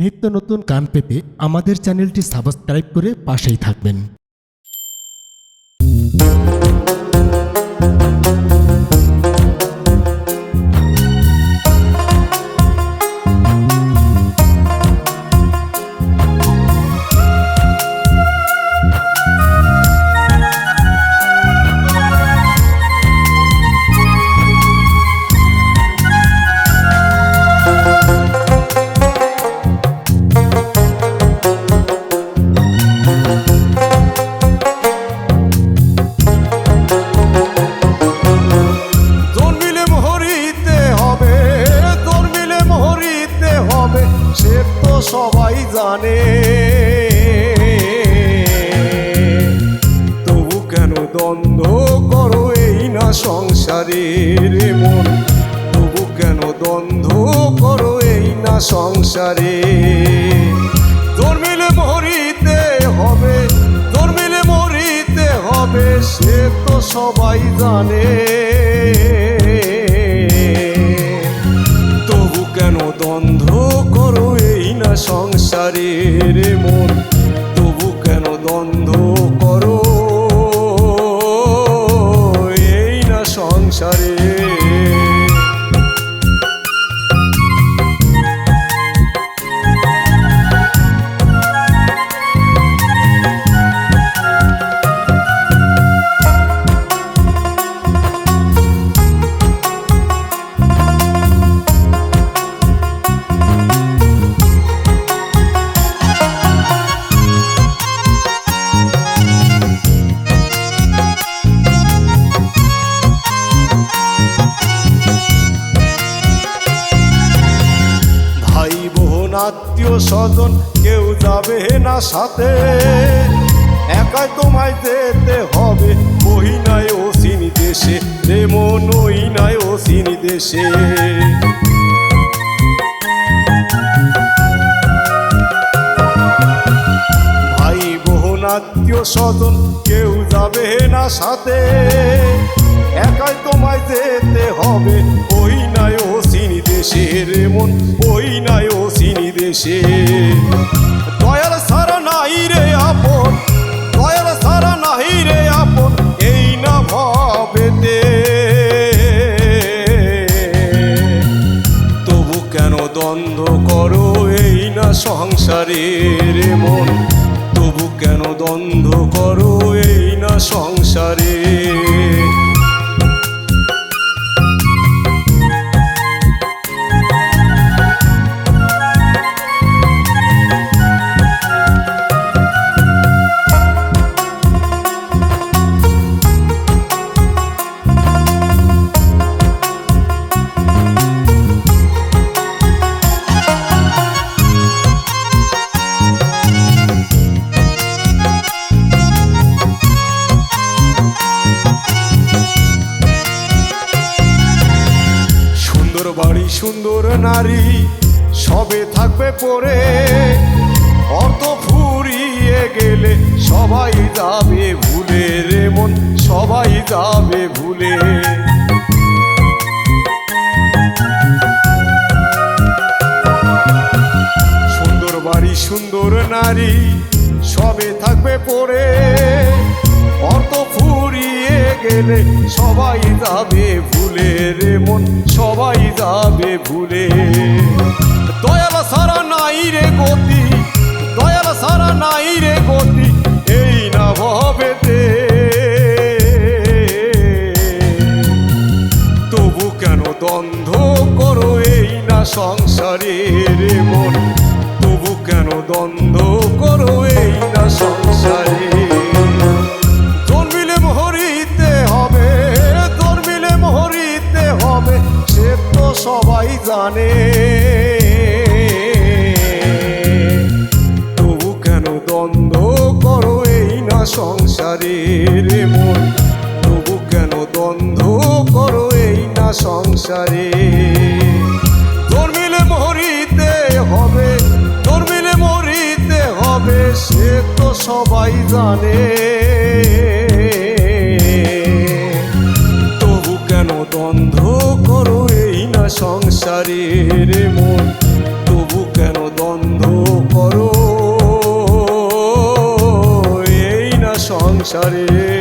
নিত্য নতুন গান পেতে আমাদের চ্যানেলটি সাবস্ক্রাইব করে পাশেই থাকবেন। সংসারের মন। তবু কেন দ্বন্দ্ব করো এই না সংসারে? তোর মিলে মরিতে হবে তোর মিলে মরিতে হবে, সে তো সবাই জানে। তবু কেন দ্বন্দ্ব করো এই না সংসারের মন? বোন আত্মীয় স্বজন, কেউ যাবে না সাথে। একাই তোমায় যেতে হবে, ওই নাই ও সিনি দেশে মন ওই নাই ও সিনি দেশে। ভাই বোন আত্মীয় স্বজন, কেউ যাবে না সাথে। একাই তোমায় যেতে হবে দ্বন্দ্ব করো এই না সংসারের মন। তবু কেন দ্বন্দ্ব করো এই না সংসারে সুন্দর নারী সবে থাকবে পরে। অর্থ ফুরিয়ে গেলে সবাই যাবে ভুলে রে মন, সবাই যাবে ভুলে। সুন্দর বাড়ি, সুন্দর নারী সবে থাকবে পরে। গেলে সবাই যাবে ভুলে রে মন, সবাই যাবে ভুলে। দয়াল সারা নাই রে গতি, দয়াল সারা নাই রে গতি, এই না ভবেতে। তবু কেন দ্বন্দ্ব করো এই না সংসারের মন? তবু কেন দ্বন্দ্ব করো এই না সংসারে সবাই জানে। তবু কেন দ্বন্দ্ব করো এই না সংসারের মন? তবু কেন দ্বন্দ্ব করো এই না সংসারে? তোর মিলে মরিতে হবে তোর মিলে মরিতে হবে, সে তো সবাই জানে। সংসারে